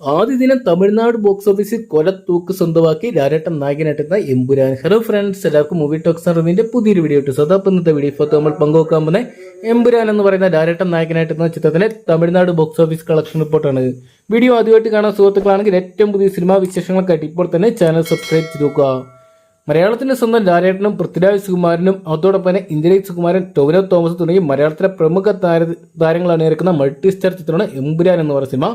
ആദ്യ ദിനം തമിഴ്നാട് ബോക്സ് ഓഫീസിൽ കൊലത്തൂക്ക് സ്വന്തമാക്കി ലാലേട്ടൻ നായകനായിട്ടുന്ന എമ്പുരാൻ. ഹലോ ഫ്രണ്ട്സ് എല്ലാവർക്കും മൂവി ടോക്സ് അറിവിന്റെ പുതിയൊരു വീഡിയോ ഇട്ടു സദാപ്പ് ഇന്നത്തെ വീഡിയോ ഇപ്പോൾ നമ്മൾ പങ്കുവെക്കാൻ പോകുന്ന എമ്പുരാൻ എന്ന് പറയുന്ന ലാലേട്ടൻ നായകനായിട്ടുന്ന ചിത്രത്തിലെ തമിഴ്നാട് ബോക്സ് ഓഫീസ് കളക്ഷൻ റിപ്പോർട്ടാണ് വീഡിയോ ആദ്യമായിട്ട് കാണാൻ സുഹൃത്തുക്കളാണെങ്കിൽ ഏറ്റവും പുതിയ സിനിമാ വിശേഷങ്ങൾക്കായിട്ട് ഇപ്പോൾ തന്നെ ചാനൽ സബ്സ്ക്രൈബ് ചെയ്തു നോക്കുക. മലയാളത്തിന്റെ സ്വന്തം ലാലേട്ടനും പൃഥ്വിരാജ് സുകുമാരനും അതോടൊപ്പം തന്നെ ഇന്ദ്രജിത് സുകുമാരൻ ടോവിനോ തോമസ് തുടങ്ങി മലയാളത്തിലെ പ്രമുഖ താര താരങ്ങൾ അണിനിരക്കുന്ന മൾട്ടി സ്റ്റാർ ചിത്രമാണ് എമ്പുരാൻ എന്ന് പറയുന്ന സിനിമ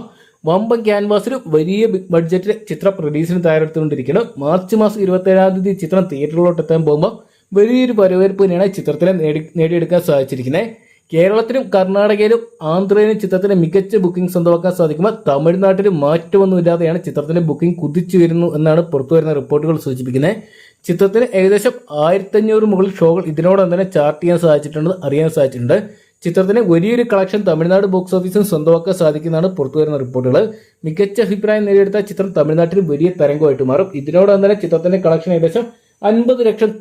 വമ്പൻ ക്യാൻവാസിൽ വലിയ ബിഗ് ബഡ്ജറ്റിൽ ചിത്രം റിലീസിന് തയ്യാറെടുത്തുകൊണ്ടിരിക്കുന്നു. മാർച്ച് മാസം ഇരുപത്തേഴാം തീയതി ചിത്രം തിയേറ്ററിലോട്ട് എത്താൻ പോകുമ്പോൾ വലിയൊരു വരവേൽപ്പ് തന്നെയാണ് ചിത്രത്തിൽ നേടി നേടിയെടുക്കാൻ സാധിച്ചിരിക്കുന്നത്. കേരളത്തിലും കർണാടകയിലും ആന്ധ്രയിലും ചിത്രത്തിന് മികച്ച ബുക്കിംഗ് സ്വന്തമാക്കാൻ സാധിക്കുമ്പോൾ തമിഴ്നാട്ടിൽ മാറ്റമൊന്നുമില്ലാതെയാണ് ചിത്രത്തിന്റെ ബുക്കിംഗ് കുതിച്ചു വരുന്നു എന്നാണ് പുറത്തുവരുന്ന റിപ്പോർട്ടുകൾ സൂചിപ്പിക്കുന്നത്. ചിത്രത്തിന് ഏകദേശം ആയിരത്തഞ്ഞൂറ് മുകളിൽ ഷോകൾ ഇതിനോടൊപ്പം തന്നെ ചാർട്ട് ചെയ്യാൻ സാധിച്ചിട്ടുണ്ട് അറിയാൻ സാധിച്ചിട്ടുണ്ട്. ചിത്രത്തിന് വലിയൊരു കളക്ഷൻ തമിഴ്നാട് ബോക്സ് ഓഫീസിൽ സ്വന്തമാക്കാൻ സാധിക്കുന്നതാണ് പുറത്തുവരുന്ന റിപ്പോർട്ടുകൾ. മികച്ച അഭിപ്രായം നേടിയെടുത്ത ചിത്രം തമിഴ്നാട്ടിൽ വലിയ തരംഗമായിട്ട് മാറും. ഇതിനോടൊപ്പം തന്നെ ചിത്രത്തിന്റെ കളക്ഷൻ ഏകദേശം അൻപത് ലക്ഷം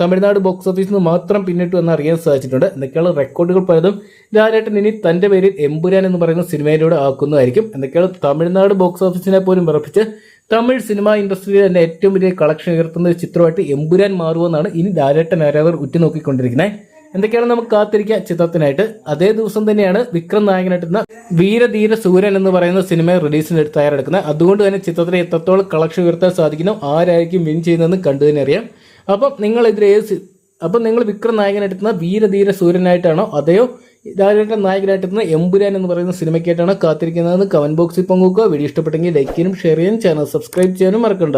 തമിഴ്നാട് ബോക്സ് ഓഫീസിൽ നിന്ന് മാത്രം പിന്നിട്ടു എന്ന് അറിയാൻ സാധിച്ചിട്ടുണ്ട്. എന്തൊക്കെയാണ് റെക്കോർഡുകൾ പലതും ലാലേട്ടൻ ഇനി തന്റെ പേരിൽ എമ്പുരാൻ എന്ന് പറയുന്ന സിനിമയിലൂടെ ആക്കുന്നതായിരിക്കും. എന്തൊക്കെയാണ് തമിഴ്നാട് ബോക്സ് ഓഫീസിനെ പോലും വിറപ്പിച്ച് തമിഴ് സിനിമാ ഇൻഡസ്ട്രിയിൽ തന്നെ ഏറ്റവും വലിയ കളക്ഷൻ ഉയർത്തുന്ന ഒരു ചിത്രമായിട്ട് എമ്പുരാൻ മാറുമെന്നാണ് ഇനി ലാലേട്ടൻ ആരാധകർ ഉറ്റുനോക്കിക്കൊണ്ടിരിക്കുന്നത്. എന്തൊക്കെയാണ് നമുക്ക് കാത്തിരിക്കുക ചിത്രത്തിനായിട്ട്? അതേ ദിവസം തന്നെയാണ് വിക്രം നായകനായിട്ടുന്ന വീരധീര സൂര്യൻ എന്ന് പറയുന്ന സിനിമ റിലീസിന് തയ്യാറെടുക്കുന്നത്. അതുകൊണ്ട് തന്നെ ചിത്രത്തിന് എത്രത്തോളം കളക്ഷൻ ഉയർത്താൻ സാധിക്കുന്നു ആരായിരിക്കും വിൻ ചെയ്യുന്നതെന്ന് കണ്ടു തന്നെ അറിയാം. അപ്പം നിങ്ങൾ ഇതിൽ ഏത് അപ്പം നിങ്ങൾ വിക്രം നായകനായിട്ടുന്ന വീരധീര സൂര്യനായിട്ടാണോ അതെയോ രാജേട്ടൻ നായകനായിട്ടുന്ന എമ്പുരാൻ എന്ന് പറയുന്ന സിനിമയ്ക്കായിട്ടാണ് കാത്തിരിക്കുന്നതെന്ന് കമന്റ് ബോക്സിൽ പങ്കുവെക്കുക. വീഡിയോ ഇഷ്ടപ്പെട്ടെങ്കിൽ ലൈക്ക് ചെയ്യാനും ഷെയർ ചെയ്യാനും ചാനൽ സബ്സ്ക്രൈബ് ചെയ്യാനും മറക്കണ്ട.